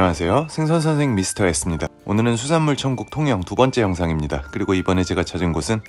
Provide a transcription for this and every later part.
안녕하세요. 생선선생 미스터 S입니다. 오늘은 수산물 천국 통영 두 번째 영상입니다. 그리고 이번에 제가 찾은 곳은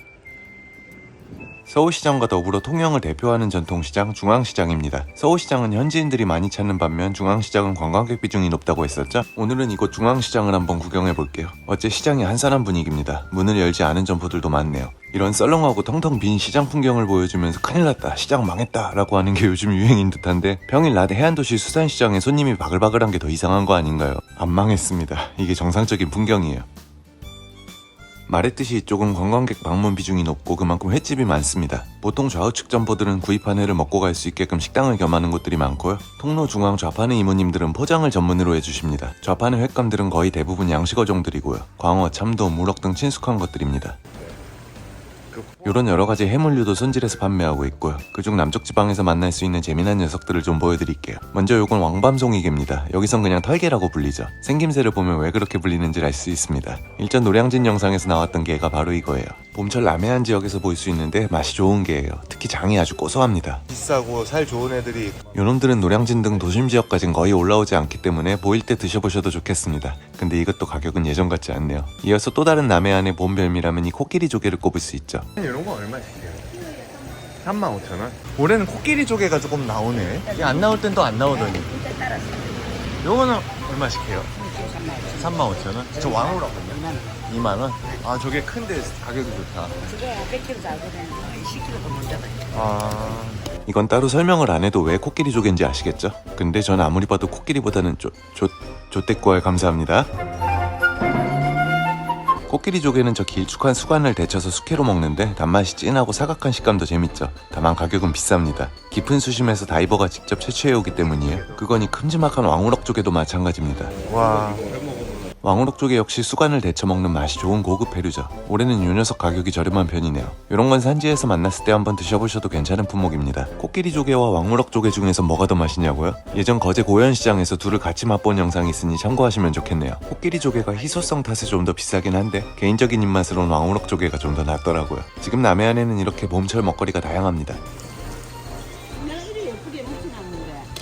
서울시장과 더불어 통영을 대표하는 전통시장 중앙시장입니다. 서울시장은 현지인들이 많이 찾는 반면 중앙시장은 관광객 비중이 높다고 했었죠? 오늘은 이곳 중앙시장을 한번 구경해 볼게요. 어째 시장이 한산한 분위기입니다. 문을 열지 않은 점포들도 많네요. 이런 썰렁하고 텅텅 빈 시장 풍경을 보여주면서 큰일 났다, 시장 망했다 라고 하는 게 요즘 유행인 듯한데 평일 낮에 해안도시 수산시장에 손님이 바글바글한 게 더 이상한 거 아닌가요? 안 망했습니다. 이게 정상적인 풍경이에요. 말했듯이 이쪽은 관광객 방문 비중이 높고 그만큼 횟집이 많습니다. 보통 좌우측 점포들은 구입한 회를 먹고 갈 수 있게끔 식당을 겸하는 곳들이 많고요. 통로 중앙 좌판의 이모님들은 포장을 전문으로 해주십니다. 좌판의 횟감들은 거의 대부분 양식 어종들이고요. 광어, 참돔, 우럭 등 친숙한 것들입니다. Cool. 이런 여러 가지 해물류도 손질해서 판매하고 있고요. 그중 남쪽 지방에서 만날 수 있는 재미난 녀석들을 좀 보여드릴게요. 먼저 요건 왕밤송이개입니다. 여기선 그냥 털개라고 불리죠. 생김새를 보면 왜 그렇게 불리는지 알 수 있습니다. 일전 노량진 영상에서 나왔던 게가 바로 이거예요. 봄철 남해안 지역에서 볼 수 있는데 맛이 좋은 게예요. 특히 장이 아주 고소합니다. 비싸고 살 좋은 애들이 요놈들은 노량진 등 도심 지역까진 거의 올라오지 않기 때문에 보일 때 드셔보셔도 좋겠습니다. 근데 이것도 가격은 예전 같지 않네요. 이어서 또 다른 남해안의 봄 별미라면 이 코끼리 조개를 꼽을 수 있죠. 이런 거 얼마씩해요? 35,000원? 올해는 코끼리 조개가 조금 나오네 이게 안 나올 땐 또 안 나오더니 요거는 얼마씩 해요? 35,000원? 저 왕우라거든요 2만원? 아 저게 큰데 가격이 좋다 저거 100kg 작으면 10kg 더 먼저 가요. 아... 이건 따로 설명을 안 해도 왜 코끼리 조개인지 아시겠죠? 근데 전 아무리 봐도 코끼리보다는 쪼, 쪼, 쪼떼꼬알 감사합니다. 코끼리 조개는 저 길쭉한 수관을 데쳐서 숙회로 먹는데 단맛이 진하고 사각한 식감도 재밌죠. 다만 가격은 비쌉니다. 깊은 수심에서 다이버가 직접 채취해오기 때문이에요. 그거니 큼지막한 왕우럭 조개도 마찬가지입니다. 와... 왕우럭 조개 역시 수관을 데쳐 먹는 맛이 좋은 고급 회류죠. 올해는 요 녀석 가격이 저렴한 편이네요. 이런 건 산지에서 만났을 때 한번 드셔보셔도 괜찮은 품목입니다. 코끼리 조개와 왕우럭 조개 중에서 뭐가 더 맛있냐고요? 예전 거제 고현시장에서 둘을 같이 맛본 영상이 있으니 참고하시면 좋겠네요. 코끼리 조개가 희소성 탓에 좀 더 비싸긴 한데 개인적인 입맛으로는 왕우럭 조개가 좀 더 낫더라고요. 지금 남해안에는 이렇게 봄철 먹거리가 다양합니다.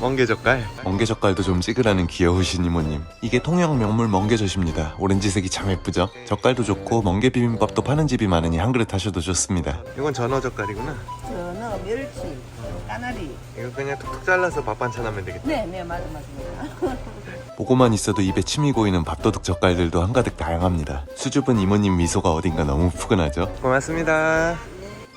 멍게젓갈? 멍게젓갈도 좀 찍으라는 귀여우신 이모님. 이게 통영 명물 멍게젓입니다. 오렌지색이 참 예쁘죠? 젓갈도 좋고 멍게 비빔밥도 파는 집이 많으니 한 그릇 하셔도 좋습니다. 이건 전어젓갈이구나 전어, 멸치, 까나리. 이거 그냥 툭툭 잘라서 밥 반찬 하면 되겠다 네, 네, 맞아, 맞습니다. 보고만 있어도 입에 침이 고이는 밥도둑 젓갈들도 한가득 다양합니다. 수줍은 이모님 미소가 어딘가 너무 푸근하죠? 고맙습니다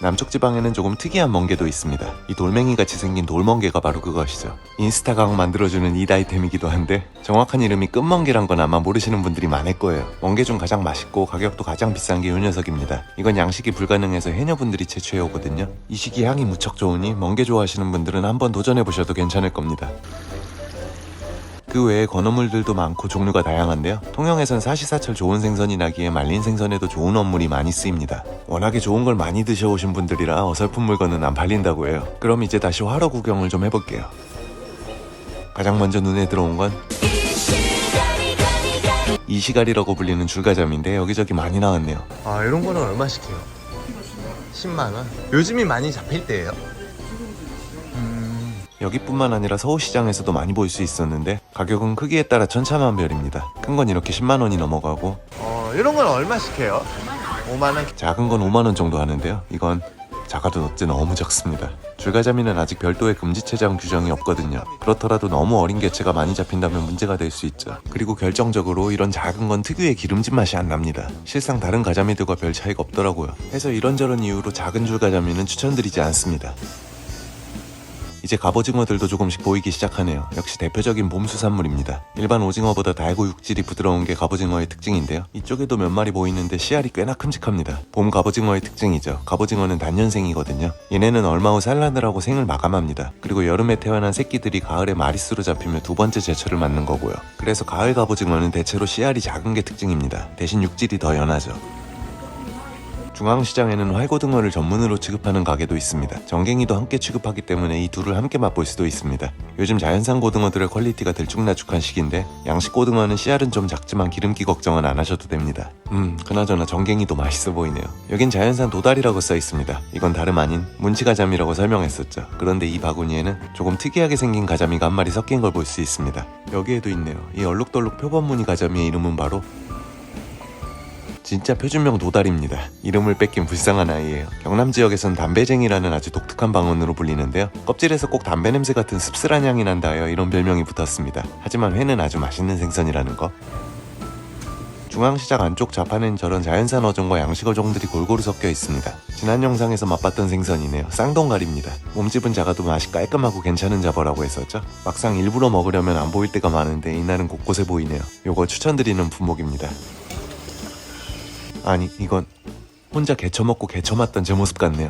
남쪽 지방에는 조금 특이한 멍게도 있습니다. 이 돌멩이 같이 생긴 돌멍게가 바로 그것이죠. 인스타강 만들어주는 이 아이템이기도 한데 정확한 이름이 끝멍게란 건 아마 모르시는 분들이 많을 거예요. 멍게 중 가장 맛있고 가격도 가장 비싼 게 이 녀석입니다. 이건 양식이 불가능해서 해녀분들이 채취해 오거든요. 이 시기 향이 무척 좋으니 멍게 좋아하시는 분들은 한번 도전해 보셔도 괜찮을 겁니다. 그 외에 건어물들도 많고 종류가 다양한데요. 통영에선 사시사철 좋은 생선이 나기에 말린 생선에도 좋은 어물이 많이 쓰입니다. 워낙에 좋은 걸 많이 드셔오신 분들이라 어설픈 물건은 안 팔린다고 해요. 그럼 이제 다시 화로 구경을 좀 해볼게요. 가장 먼저 눈에 들어온 건 이시가리라고 불리는 줄가잠인데 여기저기 많이 나왔네요. 아 이런 거는 얼마씩 해요? 10만 원? 요즘이 많이 잡힐 때예요? 음... 여기뿐만 아니라 서울시장에서도 많이 볼 수 있었는데 가격은 크기에 따라 천차만별입니다. 큰 건 이렇게 10만 원이 넘어가고 어 이런 건 얼마씩 해요? 5만 원? 작은 건 5만 원 정도 하는데요. 이건 작아도 어째 너무 적습니다. 줄가자미는 아직 별도의 금지 체장 규정이 없거든요. 그렇더라도 너무 어린 개체가 많이 잡힌다면 문제가 될 수 있죠. 그리고 결정적으로 이런 작은 건 특유의 기름진 맛이 안 납니다. 실상 다른 가자미들과 별 차이가 없더라고요. 해서 이런저런 이유로 작은 줄가자미는 추천드리지 않습니다. 이제 갑오징어들도 조금씩 보이기 시작하네요. 역시 대표적인 봄 수산물입니다. 일반 오징어보다 달고 육질이 부드러운 게 갑오징어의 특징인데요. 이쪽에도 몇 마리 보이는데 씨알이 꽤나 큼직합니다. 봄 갑오징어의 특징이죠. 갑오징어는 단년생이거든요. 얘네는 얼마 후 산란을 하고 생을 마감합니다. 그리고 여름에 태어난 새끼들이 가을에 마리수로 잡히며 두 번째 제철을 맞는 거고요. 그래서 가을 갑오징어는 대체로 씨알이 작은 게 특징입니다. 대신 육질이 더 연하죠. 중앙시장에는 활고등어를 전문으로 취급하는 가게도 있습니다. 정갱이도 함께 취급하기 때문에 이 둘을 함께 맛볼 수도 있습니다. 요즘 자연산 고등어들의 퀄리티가 들쭉날쭉한 시기인데 양식 고등어는 씨알은 좀 작지만 기름기 걱정은 안 하셔도 됩니다. 음, 그나저나 정갱이도 맛있어 보이네요. 여긴 자연산 도다리라고 써 있습니다. 이건 다름 아닌 문치가자미라고 설명했었죠. 그런데 이 바구니에는 조금 특이하게 생긴 가자미가 한 마리 섞인 걸 볼 수 있습니다. 여기에도 있네요. 이 얼룩덜룩 표범무늬 가자미의 이름은 바로 진짜 표준명 도달입니다. 이름을 뺏긴 불쌍한 아이예요. 경남 지역에선 담배쟁이라는 아주 독특한 방언으로 불리는데요. 껍질에서 꼭 담배 냄새 같은 씁쓸한 향이 난다 하여 이런 별명이 붙었습니다. 하지만 회는 아주 맛있는 생선이라는 거. 중앙시장 안쪽 좌판엔 저런 자연산 어종과 양식 어종들이 골고루 섞여 있습니다. 지난 영상에서 맛봤던 생선이네요. 쌍동갈입니다. 몸집은 작아도 맛이 깔끔하고 괜찮은 잡어라고 했었죠. 막상 일부러 먹으려면 안 보일 때가 많은데 이날은 곳곳에 보이네요. 요거 추천드리는 품목입니다. 아니 이건 혼자 개쳐 먹고 개쳐 맞던 제 모습 같네요.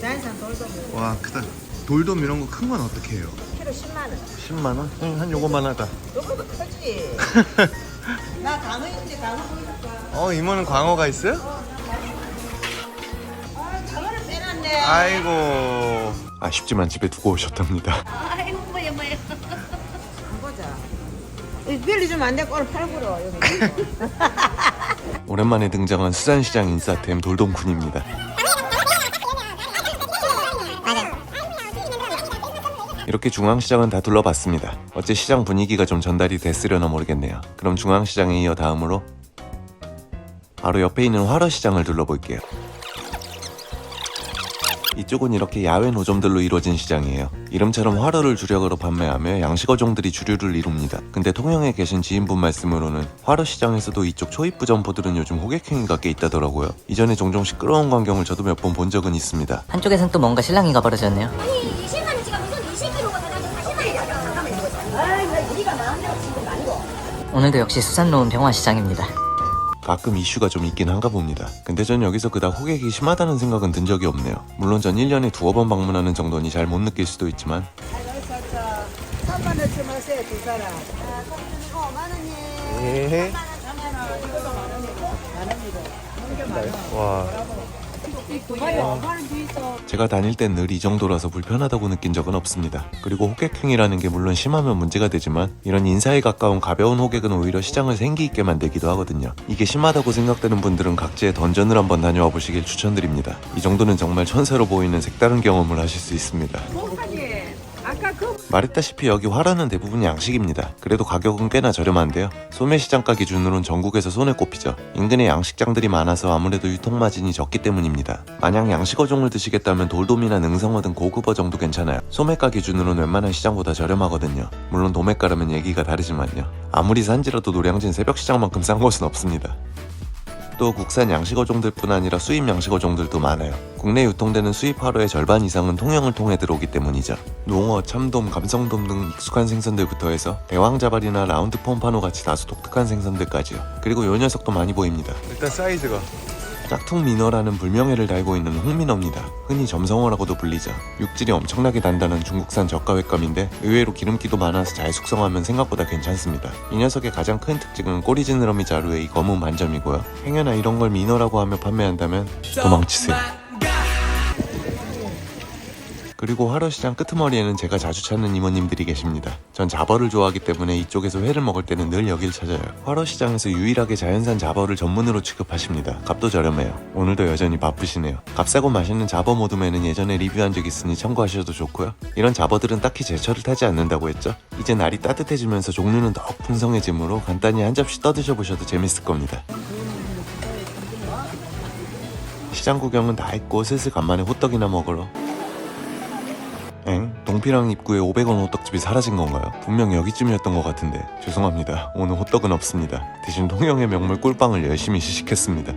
자연산 돌돔 와 크다. 돌돔 이런 거 큰 건 어떻게 해요? 키로 10만 원 10만 원? 응, 한 요거만 하다. 요거보다 크지 나 강어 있지 강어 보여줄까 어, 이모는 광어가 있어요? 아 장어를 빼놨네 아이고. 아쉽지만 집에 두고 오셨답니다. 아이고 뭐야 뭐야 보자 별리 좀안 되고 오늘 팔구로 여기 오랜만에 등장한 수산시장 인싸템 돌돔쿤입니다. 이렇게 중앙시장은 다 둘러봤습니다. 어째 시장 분위기가 좀 전달이 됐으려나 모르겠네요. 그럼 중앙시장에 이어 다음으로 바로 옆에 있는 화러시장을 둘러볼게요. 이쪽은 이렇게 야외 노점들로 이루어진 시장이에요. 이름처럼 화로를 주력으로 판매하며 양식 어종들이 주류를 이룹니다. 근데 통영에 계신 지인분 말씀으로는 화로 시장에서도 이쪽 초입부 점포들은 요즘 호객행위가 꽤 있다더라고요. 이전에 종종 시끄러운 광경을 저도 몇 번 본 적은 있습니다. 한쪽에선 또 뭔가 실랑이가 벌어졌네요. 아니 20만원 지금 무슨 20kg가 가지고 40만원이야 잠깐만 이거 오늘도 역시 수산로운 병화시장입니다. 가끔 이슈가 좀 있긴 한가 봅니다. 근데 전 여기서 그닥 호객이 심하다는 생각은 든 적이 없네요. 물론 전 1년에 두어 번 방문하는 정도니 잘 못 느낄 수도 있지만 3만 원쯤 하세요 두 사람 아, 5만 원이에요 예. 3만 원 이거도 만 원이고 만 원이고 한개 만 원. 와. 두 마리 5만 원 주있어 제가 다닐 땐 늘 이 정도라서 불편하다고 느낀 적은 없습니다. 그리고 호객행위라는 게 물론 심하면 문제가 되지만 이런 인사에 가까운 가벼운 호객은 오히려 시장을 생기 있게 만들기도 하거든요. 이게 심하다고 생각되는 분들은 각지에 던전을 한번 다녀와 보시길 추천드립니다. 이 정도는 정말 천사로 보이는 색다른 경험을 하실 수 있습니다. 말했다시피 여기 화라는 대부분 양식입니다. 그래도 가격은 꽤나 저렴한데요. 소매시장가 기준으로는 전국에서 손에 꼽히죠. 인근에 양식장들이 많아서 아무래도 유통마진이 적기 때문입니다. 만약 양식 어종을 드시겠다면 돌돔이나 능성어 등 고급 어종도 괜찮아요. 소매가 기준으로는 웬만한 시장보다 저렴하거든요. 물론 도매가라면 얘기가 다르지만요. 아무리 산지라도 노량진 새벽시장만큼 싼 곳은 없습니다. 또 국산 양식 어종들뿐 아니라 수입 양식 어종들도 많아요. 국내 유통되는 수입 하루의 절반 이상은 통영을 통해 들어오기 때문이죠. 농어, 참돔, 감성돔 등 익숙한 생선들부터 해서 대왕자발이나 라운드 폼파노 같이 다소 독특한 생선들까지요. 그리고 요 녀석도 많이 보입니다. 일단 사이즈가. 짝퉁 민어라는 불명예를 달고 있는 홍민어입니다. 흔히 점성어라고도 불리죠. 육질이 엄청나게 단단한 중국산 저가횟감인데 의외로 기름기도 많아서 잘 숙성하면 생각보다 괜찮습니다. 이 녀석의 가장 큰 특징은 꼬리 지느러미 자루의 이 검은 반점이고요. 행여나 이런 걸 민어라고 하며 판매한다면 도망치세요. 그리고 화로시장 끄트머리에는 제가 자주 찾는 이모님들이 계십니다. 전 잡어를 좋아하기 때문에 이쪽에서 회를 먹을 때는 늘 여길 찾아요. 화로시장에서 유일하게 자연산 잡어를 전문으로 취급하십니다. 값도 저렴해요. 오늘도 여전히 바쁘시네요. 값싸고 맛있는 잡어 모둠에는 예전에 리뷰한 적 있으니 참고하셔도 좋고요. 이런 잡어들은 딱히 제철을 타지 않는다고 했죠. 이제 날이 따뜻해지면서 종류는 더욱 풍성해지므로 간단히 한 접시 떠드셔 보셔도 재밌을 겁니다. 시장 구경은 다 했고 슬슬 간만에 호떡이나 먹으러 엥? 동피랑 입구에 500원 호떡집이 사라진 건가요? 분명 여기쯤이었던 것 같은데 죄송합니다. 오늘 호떡은 없습니다. 대신 통영의 명물 꿀빵을 열심히 시식했습니다.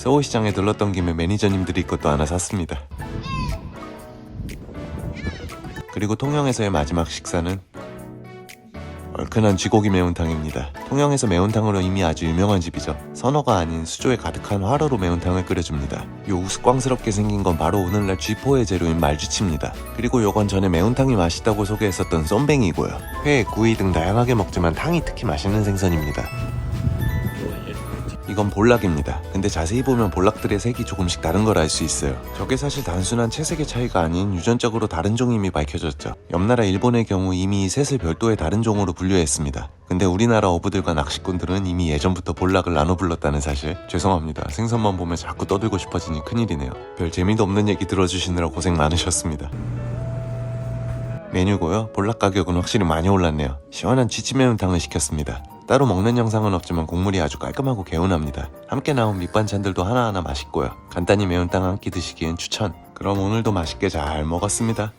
서울시장에 들렀던 김에 매니저님들이 것도 하나 샀습니다. 그리고 통영에서의 마지막 식사는 얼큰한 쥐고기 매운탕입니다. 통영에서 매운탕으로 이미 아주 유명한 집이죠. 선어가 아닌 수조에 가득한 화로로 매운탕을 끓여줍니다. 요 우스꽝스럽게 생긴 건 바로 오늘날 쥐포의 재료인 말쥐치입니다. 그리고 요건 전에 매운탕이 맛있다고 소개했었던 쏨뱅이고요. 회, 구이 등 다양하게 먹지만 탕이 특히 맛있는 생선입니다. 이건 볼락입니다. 근데 자세히 보면 볼락들의 색이 조금씩 다른 걸 알 수 있어요. 저게 사실 단순한 채색의 차이가 아닌 유전적으로 다른 종임이 밝혀졌죠. 옆나라 일본의 경우 이미 이 셋을 별도의 다른 종으로 분류했습니다. 근데 우리나라 어부들과 낚시꾼들은 이미 예전부터 볼락을 나눠 불렀다는 사실 죄송합니다. 생선만 보면 자꾸 떠들고 싶어지니 큰일이네요. 별 재미도 없는 얘기 들어주시느라 고생 많으셨습니다. 메뉴고요. 볼락 가격은 확실히 많이 올랐네요. 시원한 쥐치 매운탕을 시켰습니다. 따로 먹는 영상은 없지만 국물이 아주 깔끔하고 개운합니다. 함께 나온 밑반찬들도 하나하나 맛있고요. 간단히 매운탕 한 끼 드시기엔 추천. 그럼 오늘도 맛있게 잘 먹었습니다.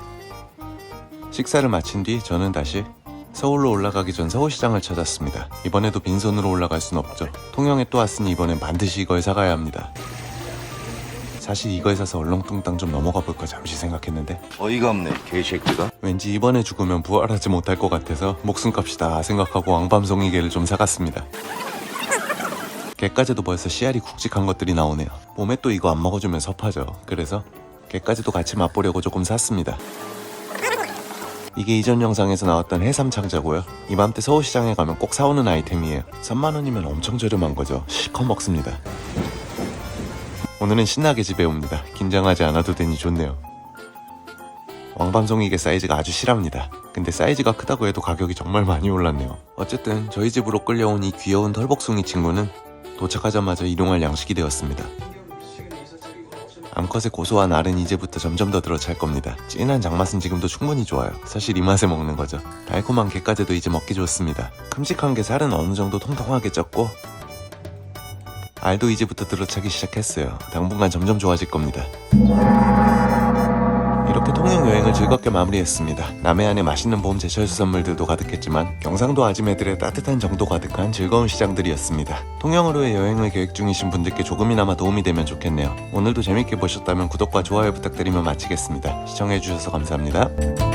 식사를 마친 뒤 저는 다시 서울로 올라가기 전 서울시장을 찾았습니다. 이번에도 빈손으로 올라갈 순 없죠. 통영에 또 왔으니 이번엔 반드시 이걸 사가야 합니다. 사실 이걸 사서 얼렁뚱땅 좀 넘어가 볼까 잠시 생각했는데 어이가 없네 개새끼가 왠지 이번에 죽으면 부활하지 못할 것 같아서 목숨값이다 생각하고 왕밤송이개를 좀 사갔습니다. 개까지도 벌써 씨알이 굵직한 것들이 나오네요. 몸에 또 이거 안 먹어주면 섭하죠. 그래서 개까지도 같이 맛보려고 조금 샀습니다. 이게 이전 영상에서 나왔던 해삼 창자고요. 이맘때 서울시장에 가면 꼭 사오는 아이템이에요. 3만원이면 엄청 저렴한 거죠. 실컷 먹습니다. 오늘은 신나게 집에 옵니다. 긴장하지 않아도 되니 좋네요. 왕밤송이게 사이즈가 아주 실합니다. 근데 사이즈가 크다고 해도 가격이 정말 많이 올랐네요. 어쨌든 저희 집으로 끌려온 이 귀여운 털복숭이 친구는 도착하자마자 일용할 양식이 되었습니다. 암컷의 고소한 알은 이제부터 점점 더 들어찰 겁니다. 진한 장맛은 지금도 충분히 좋아요. 사실 이 맛에 먹는 거죠. 달콤한 게까지도 이제 먹기 좋습니다. 큼직한 게 살은 어느 정도 통통하게 쪘고 알도 이제부터 들어차기 시작했어요. 당분간 점점 좋아질 겁니다. 이렇게 통영 여행을 즐겁게 마무리했습니다. 남해안에 맛있는 봄 제철 수산물들도 가득했지만 경상도 아지매들의 따뜻한 정도 가득한 즐거운 시장들이었습니다. 통영으로의 여행을 계획 중이신 분들께 조금이나마 도움이 되면 좋겠네요. 오늘도 재밌게 보셨다면 구독과 좋아요 부탁드리며 마치겠습니다. 시청해주셔서 감사합니다.